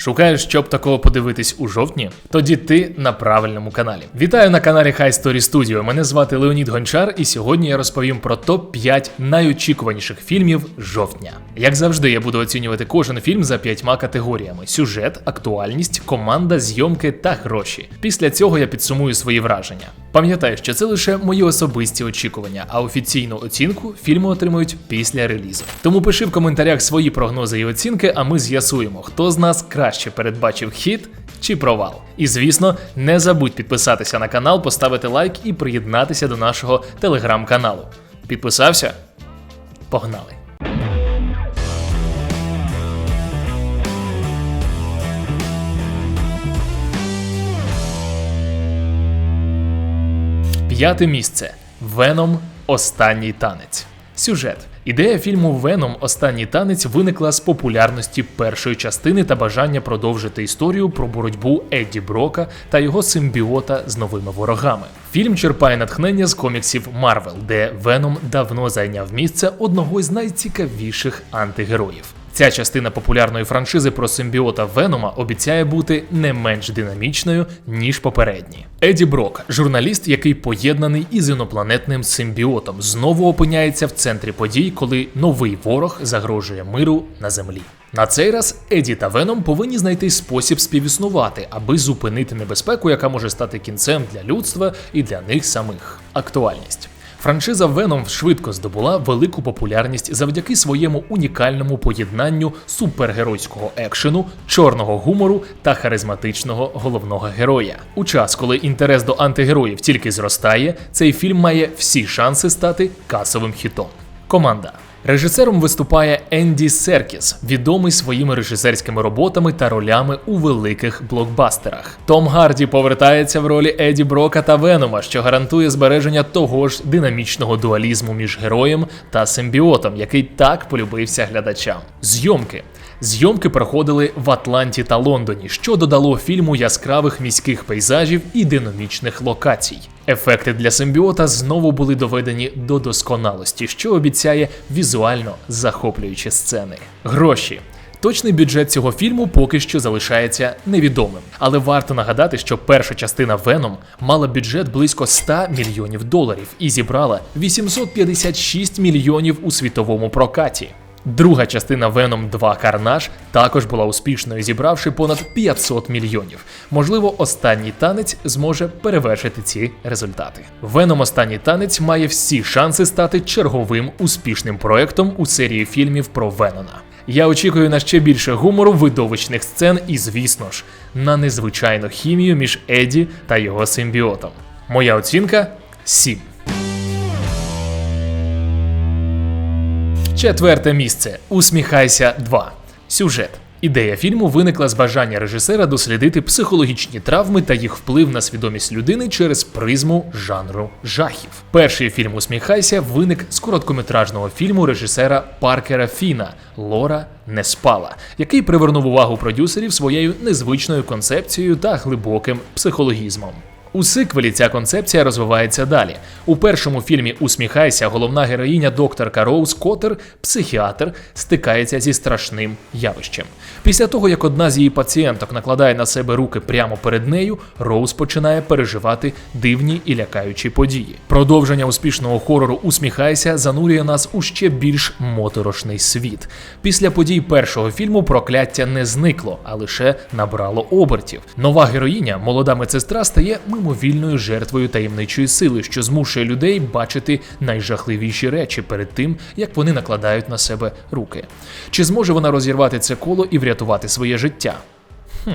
Шукаєш, щоб такого подивитись у жовтні? Тоді ти на правильному каналі. Вітаю на каналі High Story Studio. Мене звати Леонід Гончар, і сьогодні я розповім про топ 5 найочікуваніших фільмів жовтня. Як завжди, я буду оцінювати кожен фільм за п'ятьма категоріями: сюжет, актуальність, команда, зйомки та гроші. Після цього я підсумую свої враження. Пам'ятаю, що це лише мої особисті очікування, а офіційну оцінку фільми отримують після релізу. Тому пиши в коментарях свої прогнози і оцінки, а ми з'ясуємо, хто з нас краще передбачив хіт чи провал. І звісно, не забудь підписатися на канал, поставити лайк і приєднатися до нашого телеграм-каналу. Підписався? Погнали! П'яте місце. Веном. Останній танець. Сюжет. Ідея фільму Веном Останній танець виникла з популярності першої частини та бажання продовжити історію про боротьбу Едді Брока та його симбіота з новими ворогами. Фільм черпає натхнення з коміксів Марвел, де Веном давно зайняв місце одного з найцікавіших антигероїв. Ця частина популярної франшизи про симбіота Венома обіцяє бути не менш динамічною, ніж попередні. Еді Брок, журналіст, який поєднаний із інопланетним симбіотом, знову опиняється в центрі подій, коли новий ворог загрожує миру на землі. На цей раз Еді та Веном повинні знайти спосіб співіснувати, аби зупинити небезпеку, яка може стати кінцем для людства і для них самих. Актуальність. Франшиза Venom швидко здобула велику популярність завдяки своєму унікальному поєднанню супергеройського екшену, чорного гумору та харизматичного головного героя. У час, коли інтерес до антигероїв тільки зростає, цей фільм має всі шанси стати касовим хітом. Команда Режисером виступає Енді Серкіс, відомий своїми режисерськими роботами та ролями у великих блокбастерах. Том Гарді повертається в ролі Еді Брока та Венома, що гарантує збереження того ж динамічного дуалізму між героєм та симбіотом, який так полюбився глядачам. Зйомки. Зйомки проходили в Атланті та Лондоні, що додало фільму яскравих міських пейзажів і динамічних локацій. Ефекти для симбіота знову були доведені до досконалості, що обіцяє візуально захоплюючі сцени. Гроші. Точний бюджет цього фільму поки що залишається невідомим, але варто нагадати, що перша частина Веном мала бюджет близько 100 мільйонів доларів і зібрала 856 мільйонів у світовому прокаті. Друга частина Venom 2 Карнаж також була успішною, зібравши понад 500 мільйонів. Можливо, останній танець зможе перевершити ці результати. Venom Останній танець має всі шанси стати черговим успішним проектом у серії фільмів про Венона. Я очікую на ще більше гумору, видовищних сцен і, звісно ж, на незвичайну хімію між Еді та його симбіотом. Моя оцінка 7. Четверте місце. Усміхайся 2. Сюжет. Ідея фільму виникла з бажання режисера дослідити психологічні травми та їх вплив на свідомість людини через призму жанру жахів. Перший фільм Усміхайся виник з короткометражного фільму режисера Паркера Фіна Лора не спала, який привернув увагу продюсерів своєю незвичною концепцією та глибоким психологізмом. У сиквелі ця концепція розвивається далі. У першому фільмі Усміхайся головна героїня докторка Роуз Коттер, психіатр, стикається зі страшним явищем. Після того, як одна з її пацієнток накладає на себе руки прямо перед нею, Роуз починає переживати дивні і лякаючі події. Продовження успішного хорору Усміхайся занурює нас у ще більш моторошний світ. Після подій першого фільму прокляття не зникло, а лише набрало обертів. Нова героїня, молода медсестра, стає мимовільною жертвою таємничої сили, що змушує людей бачити найжахливіші речі перед тим, як вони накладають на себе руки. Чи зможе вона розірвати це коло і врятувати своє життя? Хм,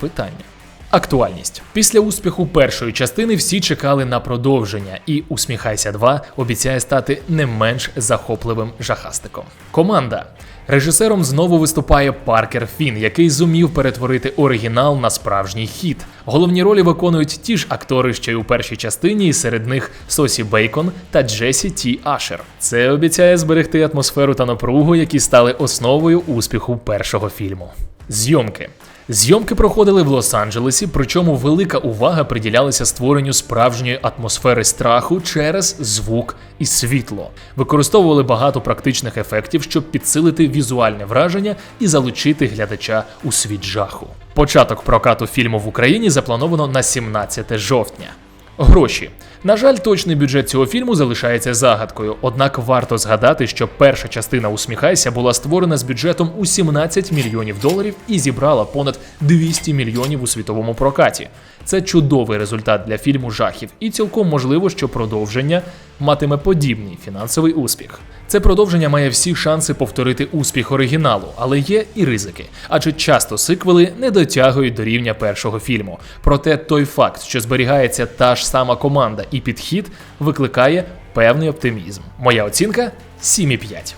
питання. Актуальність після успіху першої частини всі чекали на продовження, і Усміхайся 2 обіцяє стати не менш захопливим жахастиком. Команда режисером знову виступає Паркер Фін, який зумів перетворити оригінал на справжній хіт. Головні ролі виконують ті ж актори, що й у першій частині, і серед них Сосі Бейкон та Джесі Ті Ашер. Це обіцяє зберегти атмосферу та напругу, які стали основою успіху першого фільму. Зйомки Зйомки проходили в Лос-Анджелесі, причому велика увага приділялася створенню справжньої атмосфери страху через звук і світло. Використовували багато практичних ефектів, щоб підсилити візуальне враження і залучити глядача у світ жаху. Початок прокату фільму в Україні заплановано на 17 жовтня. Гроші. На жаль, точний бюджет цього фільму залишається загадкою. Однак варто згадати, що перша частина Усміхайся була створена з бюджетом у 17 мільйонів доларів і зібрала понад 200 мільйонів у світовому прокаті. Це чудовий результат для фільму жахів, і цілком можливо, що продовження матиме подібний фінансовий успіх. Це продовження має всі шанси повторити успіх оригіналу, але є і ризики, адже часто сиквели не дотягують до рівня першого фільму. Проте той факт, що зберігається та ж сама команда і підхід, викликає певний оптимізм. Моя оцінка 7,5.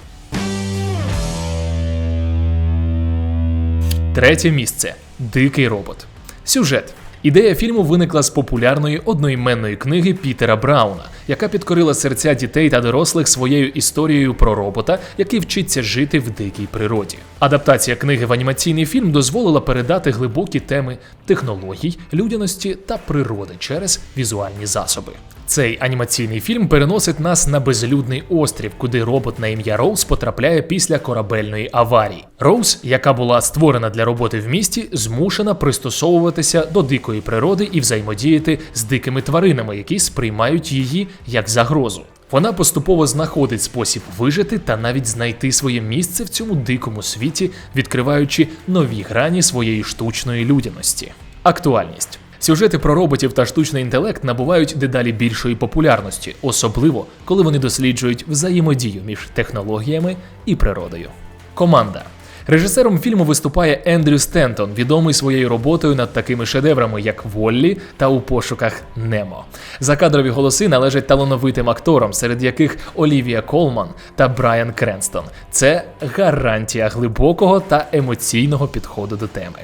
Третє місце Дикий робот. Сюжет. Ідея фільму виникла з популярної одноіменної книги Пітера Брауна, яка підкорила серця дітей та дорослих своєю історією про робота, який вчиться жити в дикій природі. Адаптація книги в анімаційний фільм дозволила передати глибокі теми технологій, людяності та природи через візуальні засоби. Цей анімаційний фільм переносить нас на безлюдний острів, куди робот на ім'я Роуз потрапляє після корабельної аварії. Роуз, яка була створена для роботи в місті, змушена пристосовуватися до дикої природи і взаємодіяти з дикими тваринами, які сприймають її як загрозу. Вона поступово знаходить спосіб вижити та навіть знайти своє місце в цьому дикому світі, відкриваючи нові грані своєї штучної людяності. Актуальність. Сюжети про роботів та штучний інтелект набувають дедалі більшої популярності, особливо коли вони досліджують взаємодію між технологіями і природою. Команда. Режисером фільму виступає Ендрю Стентон, відомий своєю роботою над такими шедеврами, як Воллі та у пошуках Немо. Закадрові голоси належать талановитим акторам, серед яких Олівія Колман та Брайан Кренстон. Це гарантія глибокого та емоційного підходу до теми.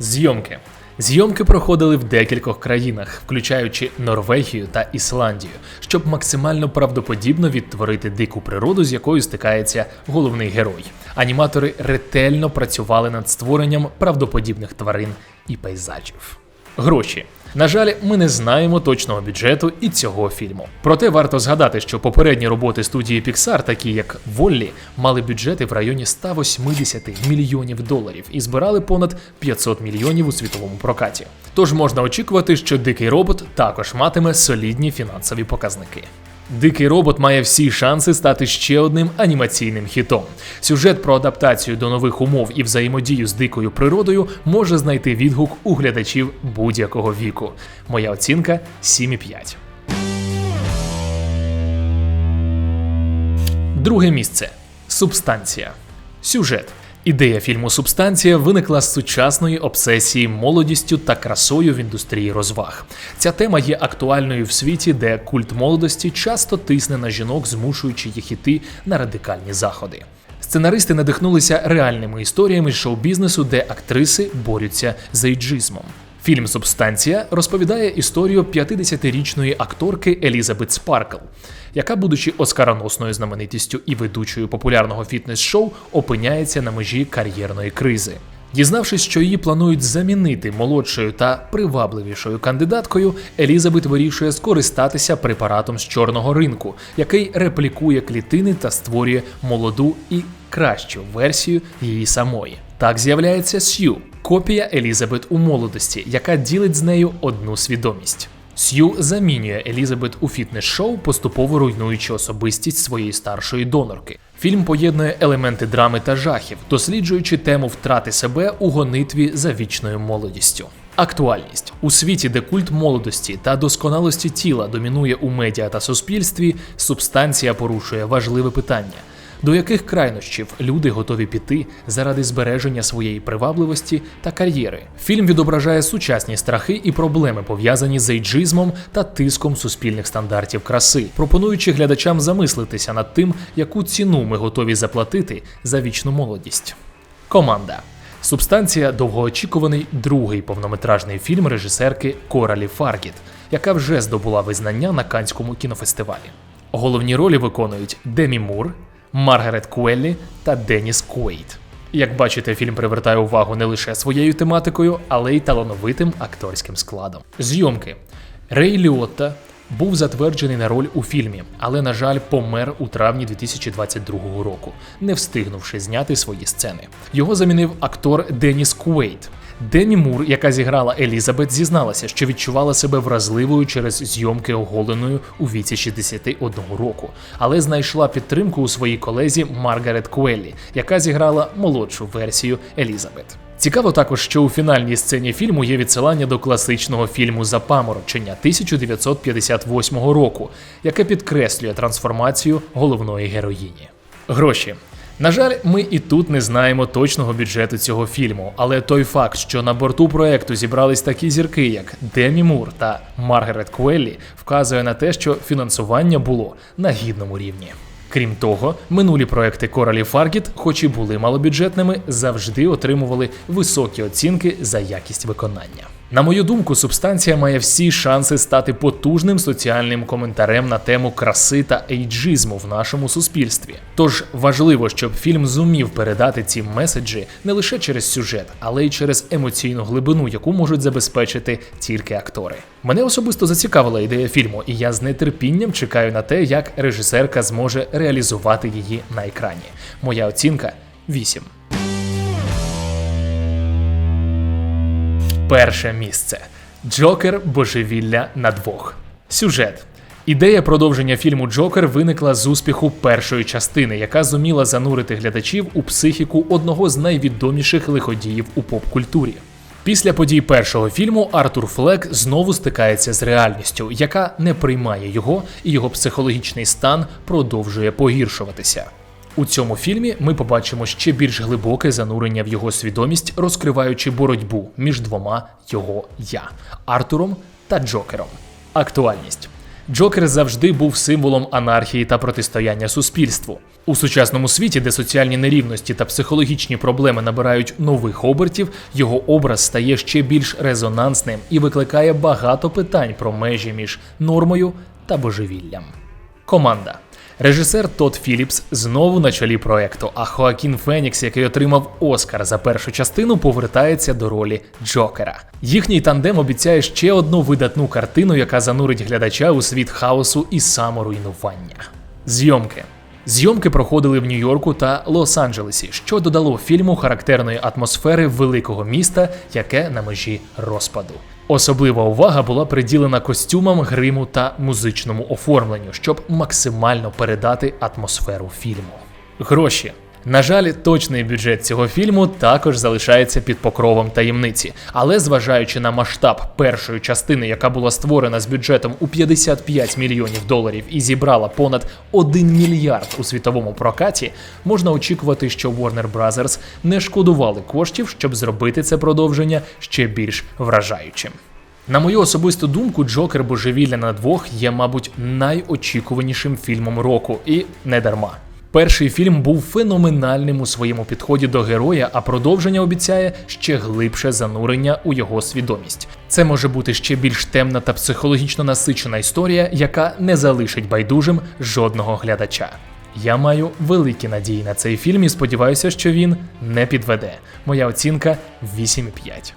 Зйомки. Зйомки проходили в декількох країнах, включаючи Норвегію та Ісландію, щоб максимально правдоподібно відтворити дику природу, з якою стикається головний герой. Аніматори ретельно працювали над створенням правдоподібних тварин і пейзажів. Гроші. На жаль, ми не знаємо точного бюджету і цього фільму. Проте варто згадати, що попередні роботи студії Pixar, такі як Воллі, мали бюджети в районі 180 мільйонів доларів і збирали понад 500 мільйонів у світовому прокаті. Тож можна очікувати, що дикий робот також матиме солідні фінансові показники. Дикий робот має всі шанси стати ще одним анімаційним хітом. Сюжет про адаптацію до нових умов і взаємодію з дикою природою може знайти відгук у глядачів будь-якого віку. Моя оцінка 7,5. Друге місце субстанція. Сюжет. Ідея фільму Субстанція виникла з сучасної обсесії молодістю та красою в індустрії розваг. Ця тема є актуальною в світі, де культ молодості часто тисне на жінок, змушуючи їх іти на радикальні заходи. Сценаристи надихнулися реальними історіями шоу-бізнесу, де актриси борються з ейджизмом. Фільм Субстанція розповідає історію 50-річної акторки Елізабет Спаркл, яка, будучи оскароносною знаменитістю і ведучою популярного фітнес-шоу, опиняється на межі кар'єрної кризи. Дізнавшись, що її планують замінити молодшою та привабливішою кандидаткою, Елізабет вирішує скористатися препаратом з чорного ринку, який реплікує клітини та створює молоду і кращу версію її самої. Так з'являється Сью, копія Елізабет у молодості, яка ділить з нею одну свідомість. Сью замінює Елізабет у фітнес-шоу, поступово руйнуючи особистість своєї старшої донорки. Фільм поєднує елементи драми та жахів, досліджуючи тему втрати себе у гонитві за вічною молодістю. Актуальність у світі, де культ молодості та досконалості тіла домінує у медіа та суспільстві, субстанція порушує важливе питання до яких крайнощів люди готові піти заради збереження своєї привабливості та кар'єри. Фільм відображає сучасні страхи і проблеми, пов'язані з ейджизмом та тиском суспільних стандартів краси, пропонуючи глядачам замислитися над тим, яку ціну ми готові заплатити за вічну молодість. Команда. Субстанція довгоочікуваний другий повнометражний фільм режисерки Коралі Фаргіт, яка вже здобула визнання на Канському кінофестивалі. Головні ролі виконують Демі Мур, Маргарет Куеллі та Деніс Куейт. Як бачите, фільм привертає увагу не лише своєю тематикою, але й талановитим акторським складом. Зйомки Рей Ліотта був затверджений на роль у фільмі, але, на жаль, помер у травні 2022 року, не встигнувши зняти свої сцени. Його замінив актор Деніс Куейт. Демі Мур, яка зіграла Елізабет, зізналася, що відчувала себе вразливою через зйомки оголеною у віці 61 року, але знайшла підтримку у своїй колезі Маргарет Куеллі, яка зіграла молодшу версію Елізабет. Цікаво також, що у фінальній сцені фільму є відсилання до класичного фільму Запаморочення 1958 року, яке підкреслює трансформацію головної героїні. Гроші. На жаль, ми і тут не знаємо точного бюджету цього фільму, але той факт, що на борту проекту зібрались такі зірки, як Демі Мур та Маргарет Куеллі, вказує на те, що фінансування було на гідному рівні. Крім того, минулі проекти Коралі Фаргіт, хоч і були малобюджетними, завжди отримували високі оцінки за якість виконання. На мою думку, субстанція має всі шанси стати потужним соціальним коментарем на тему краси та ейджизму в нашому суспільстві. Тож важливо, щоб фільм зумів передати ці меседжі не лише через сюжет, але й через емоційну глибину, яку можуть забезпечити тільки актори. Мене особисто зацікавила ідея фільму, і я з нетерпінням чекаю на те, як режисерка зможе реалізувати її на екрані. Моя оцінка 8. Перше місце. Джокер Божевілля на двох. Сюжет. Ідея продовження фільму Джокер виникла з успіху першої частини, яка зуміла занурити глядачів у психіку одного з найвідоміших лиходіїв у поп-культурі. Після подій першого фільму Артур Флек знову стикається з реальністю, яка не приймає його, і його психологічний стан продовжує погіршуватися. У цьому фільмі ми побачимо ще більш глибоке занурення в його свідомість, розкриваючи боротьбу між двома його я Артуром та Джокером. Актуальність. Джокер завжди був символом анархії та протистояння суспільству. У сучасному світі, де соціальні нерівності та психологічні проблеми набирають нових обертів, його образ стає ще більш резонансним і викликає багато питань про межі між нормою та божевіллям. Команда. Режисер Тодд Філіпс знову на чолі проекту, а Хоакін Фенікс, який отримав Оскар за першу частину, повертається до ролі Джокера. Їхній тандем обіцяє ще одну видатну картину, яка занурить глядача у світ хаосу і саморуйнування. Зйомки. Зйомки проходили в Нью-Йорку та Лос-Анджелесі, що додало фільму характерної атмосфери великого міста, яке на межі розпаду. Особлива увага була приділена костюмам, гриму та музичному оформленню, щоб максимально передати атмосферу фільму. Гроші. На жаль, точний бюджет цього фільму також залишається під покровом таємниці, але зважаючи на масштаб першої частини, яка була створена з бюджетом у 55 мільйонів доларів і зібрала понад 1 мільярд у світовому прокаті, можна очікувати, що Warner Bros. не шкодували коштів, щоб зробити це продовження ще більш вражаючим. На мою особисту думку, Джокер Божевілля на двох є, мабуть, найочікуванішим фільмом року, і не дарма. Перший фільм був феноменальним у своєму підході до героя, а продовження обіцяє ще глибше занурення у його свідомість. Це може бути ще більш темна та психологічно насичена історія, яка не залишить байдужим жодного глядача. Я маю великі надії на цей фільм і сподіваюся, що він не підведе. Моя оцінка 8,5.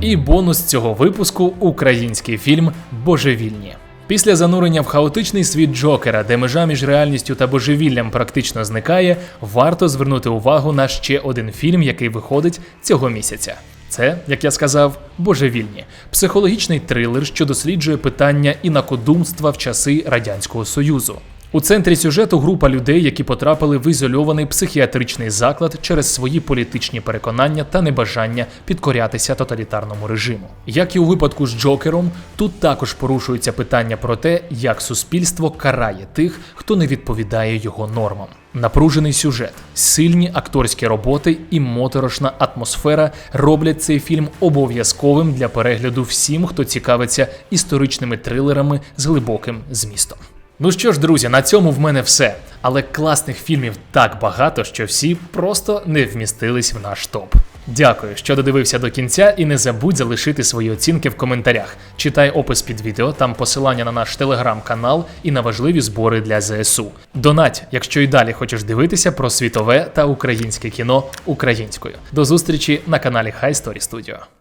І бонус цього випуску український фільм Божевільні. Після занурення в хаотичний світ Джокера, де межа між реальністю та божевіллям практично зникає, варто звернути увагу на ще один фільм, який виходить цього місяця. Це, як я сказав, божевільні психологічний трилер, що досліджує питання інакодумства в часи радянського союзу. У центрі сюжету група людей, які потрапили в ізольований психіатричний заклад через свої політичні переконання та небажання підкорятися тоталітарному режиму. Як і у випадку з Джокером, тут також порушуються питання про те, як суспільство карає тих, хто не відповідає його нормам. Напружений сюжет, сильні акторські роботи і моторошна атмосфера роблять цей фільм обов'язковим для перегляду всім, хто цікавиться історичними трилерами з глибоким змістом. Ну що ж, друзі, на цьому в мене все. але класних фільмів так багато, що всі просто не вмістились в наш топ. Дякую, що додивився до кінця, і не забудь залишити свої оцінки в коментарях. Читай опис під відео, там посилання на наш телеграм-канал і на важливі збори для ЗСУ. Донать, якщо й далі хочеш дивитися про світове та українське кіно українською. До зустрічі на каналі High Story Studio.